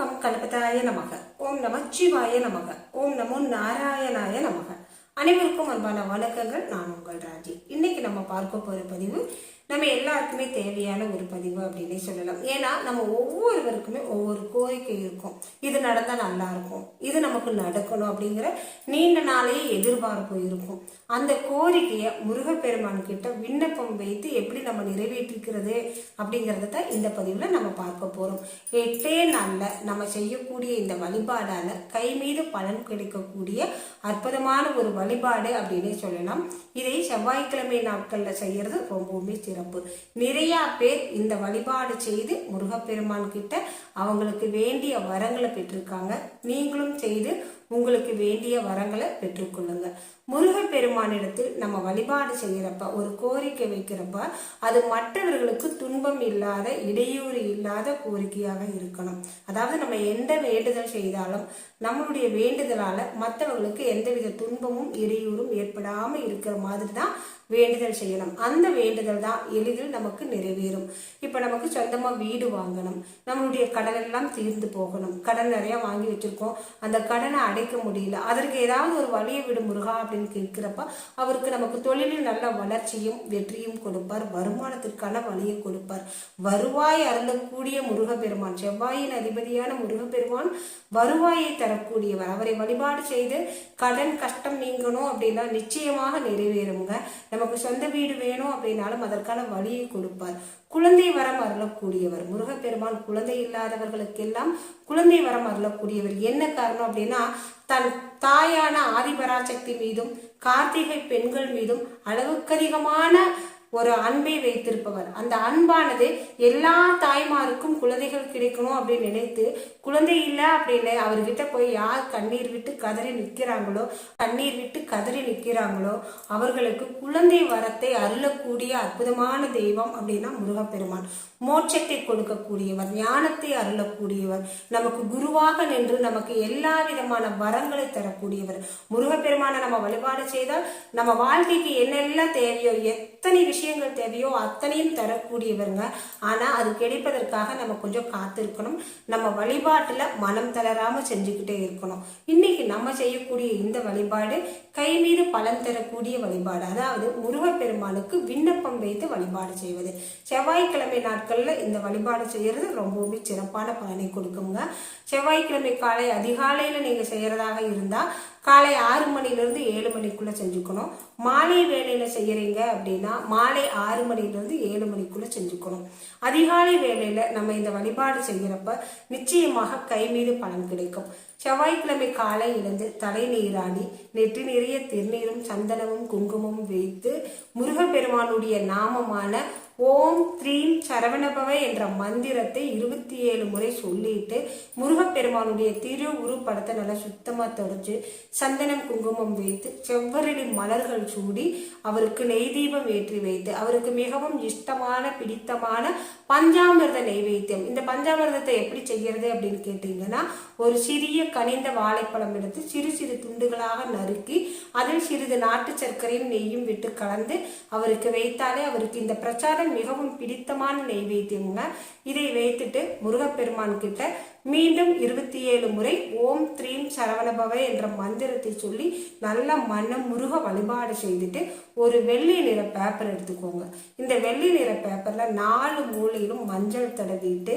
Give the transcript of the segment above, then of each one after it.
Come கணபதாய நமக. ஓம் நம சிவாய நமக. ஓம் நமோ நாராயணாய நமக. அனைவருக்கும் அன்பான வணக்கங்கள். நான் உங்கள் ராஜி. இன்னைக்கு நம்ம பார்க்க போகிற பதிவு நம்ம எல்லாருக்குமே தேவையான ஒரு பதிவு அப்படின்னே சொல்லலாம். ஏன்னா நம்ம ஒவ்வொருவருக்குமே ஒவ்வொரு கோரிக்கை இருக்கும். இது நடந்தால் நல்லா இருக்கும். இது நமக்கு நடக்கணும் அப்படிங்கிற நீண்ட நாளையே எதிர்பார்ப்பு இருக்கும். அந்த கோரிக்கையை முருகப்பெருமான் கிட்ட விண்ணப்பம் வைத்து எப்படி நம்ம நிறைவேற்றிக்கிறது அப்படிங்கிறத தான் இந்த பதிவில் நம்ம பார்க்க போகிறோம் எட்டே நாளில் நம்ம செய்யக்கூடிய இந்த வழிபாடால கை மீது பலன் கிடைக்கக்கூடிய அற்புதமான ஒரு வழிபாடு அப்படின்னே சொல்லலாம். இதை செவ்வாய்க்கிழமை நாட்களில் செய்கிறது ரொம்பவுமே சிறப்பு. நிறைய பேர் இந்த வழிபாடு செய்து முருகப்பெருமான் கிட்ட அவங்களுக்கு வேண்டிய வரங்களை பெற்றிருக்காங்க. நீங்களும் செய்து உங்களுக்கு வேண்டிய வரங்களை பெற்றுக்கொள்ளுங்க முருகப்பெருமானிடத்தில் நம்ம வழிபாடு செய்கிறப்ப ஒரு கோரிக்கை வைக்கிறப்ப அது மற்றவர்களுக்கு துன்பம் இல்லாத இடையூறு இல்லாத கோரிக்கையாக இருக்கணும். அதாவது நம்ம எந்த வேண்டுதல் செய்தாலும் நம்மளுடைய வேண்டுதலால மற்றவர்களுக்கு எந்தவித துன்பமும் இடையூறும் ஏற்படாமல் இருக்கிற மாதிரி தான் வேண்டுதல் செய்யணும். அந்த வேண்டுதல் தான் எளிதில் நமக்கு நிறைவேறும். இப்போ நமக்கு சொந்தமாக வீடு வாங்கணும். நம்மளுடைய கடன் எல்லாம் தீர்ந்து போகணும். கடன் நிறையா வாங்கி வச்சுருக்கோம். அந்த கடனை அடைக்க முடியல. அதற்கு ஏதாவது ஒரு வழியை விடும் முருகா அப்படின்னு கேட்கிறப்ப அவருக்கு நமக்கு தொழிலில் நல்ல வளர்ச்சியும் வெற்றியும் கொடுப்பார். வருமானத்திற்கான வழியை கொடுப்பார். வருவாய் அருளக்கூடிய முருகப்பெருமான் செவ்வாயின் அதிபதியான முருகப்பெருமான் வருவாயை தரக்கூடியவர். அவரை வழிபாடு செய்து கடன் கஷ்டம் நீங்கணும் அப்படின்னா நிச்சயமாக நிறைவேறுங்க. நமக்கு சொந்த வீடு வேணும் அப்படின்னாலும் அதற்கான வழியை கொடுப்பார். குழந்தை வரம் அருளக்கூடியவர். முருகப்பெருமான் குழந்தை இல்லாதவர்களுக்கெல்லாம் குழந்தை வரம் அருளக்கூடியவர். என்ன காரணம் அப்படின்னா தன் தாயான ஆதிபராசக்தி மீதும் கார்த்திகை பெண்கள் மீதும் அளவுக்கதிகமான ஒரு அன்பை வைத்திருப்பவர். அந்த அன்பானது எல்லா தாய்மாருக்கும் குழந்தைகள் கிடைக்கணும் அப்படின்னு நினைத்து குழந்தை இல்லை அப்படின்னு அவர்கிட்ட போய் யார் கண்ணீர் விட்டு கதறி நிற்கிறாங்களோ கண்ணீர் விட்டு கதறி நிற்கிறாங்களோ அவர்களுக்கு குழந்தை வரத்தை அருளக்கூடிய அற்புதமான தெய்வம் அப்படின்னா முருகப்பெருமான். மோட்சத்தை கொடுக்கக்கூடியவர் ஞானத்தை அருளக்கூடியவர் நமக்கு குருவாக நின்று நமக்கு எல்லா விதமான வரங்களை தரக்கூடியவர். முருகப்பெருமானை நம்ம வழிபாடு செய்தால் நம்ம வாழ்க்கைக்கு என்னெல்லாம் தேவையோ எத்தனை விஷயங்கள் தேவையோ அத்தனையும் தரக்கூடியவருங்க. ஆனால் அது கிடைப்பதற்காக நம்ம கொஞ்சம் காத்திருக்கணும். நம்ம வழிபாட்டில் மனம் தளராமல் செஞ்சுக்கிட்டே இருக்கணும். இன்னைக்கு நம்ம செய்யக்கூடிய இந்த வழிபாடு கை மீது பலன் தரக்கூடிய வழிபாடு. அதாவது முருகப்பெருமானுக்கு விண்ணப்பம் வைத்து வழிபாடு செய்வது. செவ்வாய்க்கிழமை நாட்களில் இந்த வழிபாடு செய்யறது ரொம்பவுமே சிறப்பான பலனை கொடுக்குங்க. செவ்வாய்க்கிழமை காலை அதிகாலையில நீங்கள் செய்யறதாக இருந்தால் காலை ஆறு மணிலேருந்து ஏழு மணிக்குள்ளே செஞ்சுக்கணும். மாலை வேலையில் செய்கிறீங்க அப்படின்னா மாலை ஆறு மணிலேருந்து ஏழு மணிக்குள்ளே செஞ்சுக்கணும். அதிகாலை வேலையில் நம்ம இந்த வழிபாடு செய்கிறப்ப நிச்சயமாக கை மீது பலன் கிடைக்கும். செவ்வாய்க்கிழமை காலை எழுந்து தலை நீராடி நெற்றி நிறைய திருநீரும் சந்தனமும் குங்குமமும் வைத்து முருகப்பெருமானுடைய நாமமான ஓம் த்ரீம் சரவணபவ என்ற மந்திரத்தை இருபத்தி ஏழு முறை சொல்லிட்டு முருகப்பெருமானுடைய திரு படத்தை நல்லா சுத்தமாக தொடச்சு சந்தனம் குங்குமம் வைத்து செவ்வரளி மலர்கள் சூடி அவருக்கு நெய் தீபம் ஏற்றி வைத்து அவருக்கு மிகவும் இஷ்டமான பிடித்தமான பஞ்சாமிர்த நெய்வேத்தியம். இந்த பஞ்சாமிர்தத்தை எப்படி செய்கிறது அப்படின்னு கேட்டிங்கன்னா ஒரு சிறிய கனிந்த வாழைப்பழம் எடுத்து சிறு சிறு துண்டுகளாக நறுக்கி அதில் சிறிது நாட்டு சர்க்கரையும் நெய்யும் விட்டு கலந்து அவருக்கு வைத்தாலே அவருக்கு இந்த பிரச்சாரம் மிகவும் பிடித்தமான நெய்வேத்தியம்ங்க இதை வைத்துட்டு முருகப்பெருமான் கிட்ட மீண்டும் இருபத்தி ஏழு முறை ஓம் த்ரீம் சரவணபவ என்ற மந்திரத்தை சொல்லி நல்ல மனம் முருக வழிபாடு செய்துட்டு ஒரு வெள்ளி நிற பேப்பர் எடுத்துக்கோங்க. இந்த வெள்ளி நிற பேப்பரில் நாலு மூலையிலும் மஞ்சள் தடவிட்டு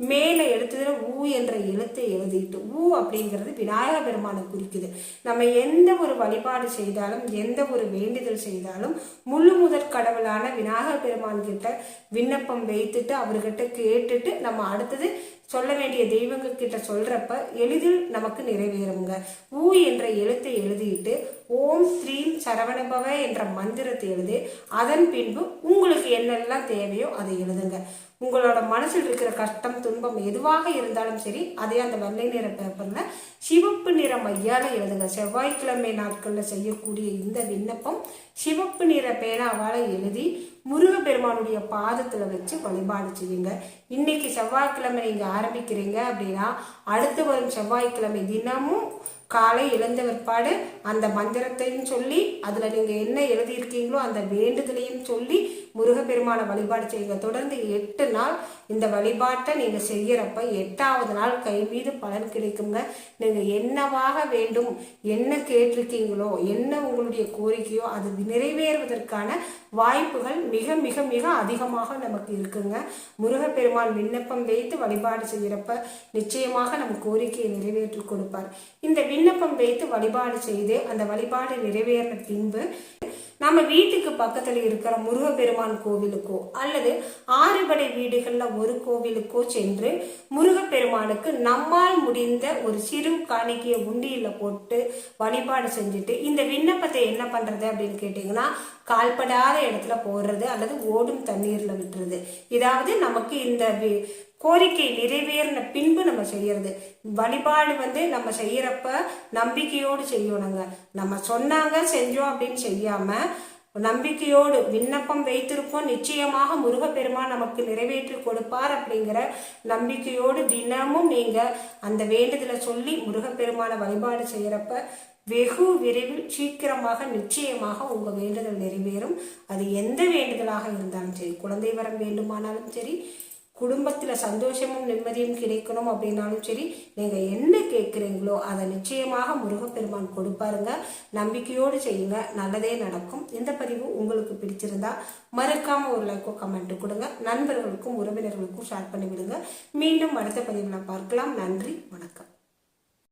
மேலே எடுத்ததில் ஊ என்ற எழுத்தை எழுதிட்டு ஊ அப்படிங்கிறது விநாயக பெருமானை குறிக்குது. நம்ம எந்த ஒரு வழிபாடு செய்தாலும் எந்த ஒரு வேண்டுதல் செய்தாலும் முழு முதற் கடவுளான விநாயக பெருமான் கிட்ட விண்ணப்பம் வைத்துட்டு அவர்கிட்ட கேட்டுட்டு நம்ம அடுத்தது சொல்ல வேண்டிய தெய்வங்கள் கிட்ட சொல்றப்ப எளிதில் நமக்கு நிறைவேறுங்க ஊ என்ற எழுத்தை எழுதிட்டு ஓம் ஸ்ரீம் சரவணபவ என்ற மந்திரத்தை எழுதி அதன் பின்பு உங்களுக்கு என்னெல்லாம் தேவையோ அதை எழுதுங்க. உங்களோட மனசில் இருக்கிற கஷ்டம் துன்பம் எதுவாக இருந்தாலும் சரி அதே அந்த வெள்ளை நிற பேப்பரில் சிவப்பு நிற மையால் எழுதுங்க. செவ்வாய்க்கிழமை நாட்களில் செய்யக்கூடிய இந்த விண்ணப்பம் சிவப்பு நிற பேனாவால் எழுதி முருகப்பெருமானுடைய பாதத்தில் வச்சு வழிபாடு செய்யுங்க. இன்னைக்கு செவ்வாய்க்கிழமை நீங்கள் ஆரம்பிக்கிறீங்க அப்படின்னா அடுத்து வரும் செவ்வாய்க்கிழமை தினமும் காலை எழுந்த பிற்பாடு அந்த மந்திரத்தையும் சொல்லி அதில் நீங்கள் என்ன எழுதியிருக்கீங்களோ அந்த வேண்டுதலையும் சொல்லி முருகப்பெருமானை வழிபாடு செய்யுங்க. தொடர்ந்து எட்டு நாள் இந்த வழிபாட்டை நீங்கள் செய்கிறப்ப எட்டாவது நாள் கை மீது பலன் கிடைக்குங்க. நீங்கள் என்னவாக வேண்டும் என்ன கேட்டிருக்கீங்களோ என்ன உங்களுடைய கோரிக்கையோ அது நிறைவேறுவதற்கான வாய்ப்புகள் மிக மிக மிக அதிகமாக நமக்கு இருக்குங்க. முருகப்பெருமான் விண்ணப்பம் வைத்து வழிபாடு செய்கிறப்ப நிச்சயமாக நம்ம கோரிக்கையை நிறைவேற்றி கொடுப்பார். இந்த விண்ணப்பம் வைத்து வழிபாடு செய்து அந்த வழிபாடு நிறைவேறின பின்பு நம்ம வீட்டுக்கு பக்கத்தில் இருக்கிற முருகப்பெருமான் கோவிலுக்கோ அல்லது ஆறுபடை வீடுகளில் ஒரு கோவிலுக்கோ சென்று முருகப்பெருமானுக்கு நம்மால் முடிந்த ஒரு சிறு காணிக்கையை உண்டியில் போட்டு வழிபாடு செஞ்சுட்டு இந்த விண்ணப்பத்தை என்ன பண்ணுறது அப்படின்னு கேட்டிங்கன்னா கால்படாத இடத்துல போடுறது அல்லது ஓடும் தண்ணீரில் விட்டுறது. இதாவது நமக்கு இந்த கோரிக்கை நிறைவேறின பின்பு நம்ம செய்யறது. வழிபாடு வந்து நம்ம செய்யறப்ப நம்பிக்கையோடு செய்யணுங்க. நம்ம சொன்னாங்க செஞ்சோம் அப்படின்னு செய்யாம நம்பிக்கையோடு விண்ணப்பம் வைத்திருப்போம். நிச்சயமாக முருகப்பெருமான் நமக்கு நிறைவேற்றி கொடுப்பார் அப்படிங்கிற நம்பிக்கையோடு தினமும் நீங்க அந்த வேண்டுதலை சொல்லி முருகப்பெருமான வழிபாடு செய்யறப்ப வெகு விரைவில் சீக்கிரமாக நிச்சயமாக உங்க வேண்டுதல் நிறைவேறும். அது எந்த வேண்டுதலாக இருந்தாலும் சரி குழந்தை வரம் வேண்டுமானாலும் சரி குடும்பத்தில் சந்தோஷமும் நிம்மதியும் கிடைக்கணும் அப்படின்னாலும் சரி நீங்கள் என்ன கேட்குறீங்களோ அதை நிச்சயமாக முருகப்பெருமான் கொடுப்பாருங்க. நம்பிக்கையோடு செய்யுங்க. நல்லதே நடக்கும். இந்த பதிவு உங்களுக்கு பிடிச்சிருந்தா மறக்காமல் ஒரு லைக்கோ கமெண்ட் கொடுங்க. நண்பர்களுக்கும் உறவினர்களுக்கும் ஷேர் பண்ணிவிடுங்க. மீண்டும் அடுத்த பதிவில் பார்க்கலாம். நன்றி. வணக்கம்.